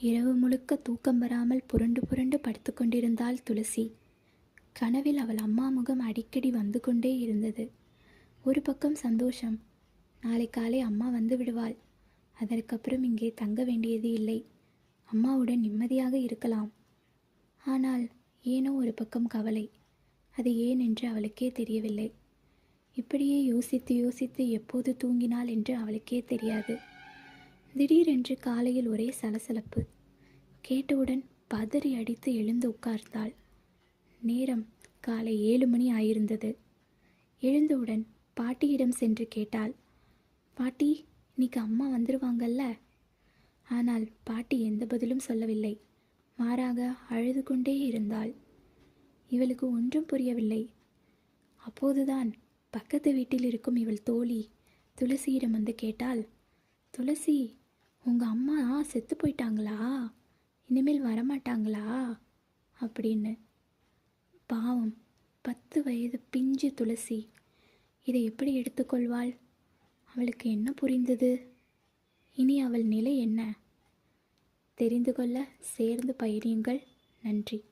இரவு முழுக்க தூக்கம் வராமல் புரண்டு புரண்டு படுத்து கொண்டிருந்தாள் துளசி. கனவில் அவள் அம்மா முகம் அடிக்கடி வந்து கொண்டே இருந்தது. ஒரு பக்கம் சந்தோஷம். நாளை காலை அம்மா வந்து விடுவாள். அதற்கப்புறம் இங்கே தங்க வேண்டியது இல்லை. அம்மாவுடன் நிம்மதியாக இருக்கலாம். ஆனால் ஏனோ ஒரு பக்கம் கவலை. அது ஏன் என்று அவளுக்கே தெரியவில்லை. இப்படியே யோசித்து யோசித்து எப்போது தூங்கினாள் என்று அவளுக்கே தெரியாது. திடீரென்று காலையில் ஒரே சலசலப்பு. கேட்டவுடன் பதறி அடித்து எழுந்து உட்கார்ந்தாள். நேரம் காலை ஏழு மணி ஆயிருந்தது. எழுந்தவுடன் பாட்டியிடம் சென்று கேட்டாள். பாட்டி இன்னைக்கு அம்மா வந்துருவாங்கல்ல? ஆனால் பாட்டி எந்த பதிலும் சொல்லவில்லை. மாறாக அழுது கொண்டே இருந்தாள். இவளுக்கு ஒன்றும் புரியவில்லை. அப்போதுதான் பக்கத்து வீட்டில் இருக்கும் இவள் தோழி துளசியிடம் வந்து கேட்டாள். துளசி உங்கள் அம்மா செத்து போயிட்டாங்களா? இனிமேல் வரமாட்டாங்களா? அப்படின்னு. பாவம். பத்து வயது பிஞ்சு துளசி. இதை எப்படி எடுத்துக்கொள்வாள்? அவளுக்கு என்ன புரிந்தது? இனி அவள் நிலை என்ன? தெரிந்து கொள்ள சேர்ந்து பயிரியுங்கள். நன்றி.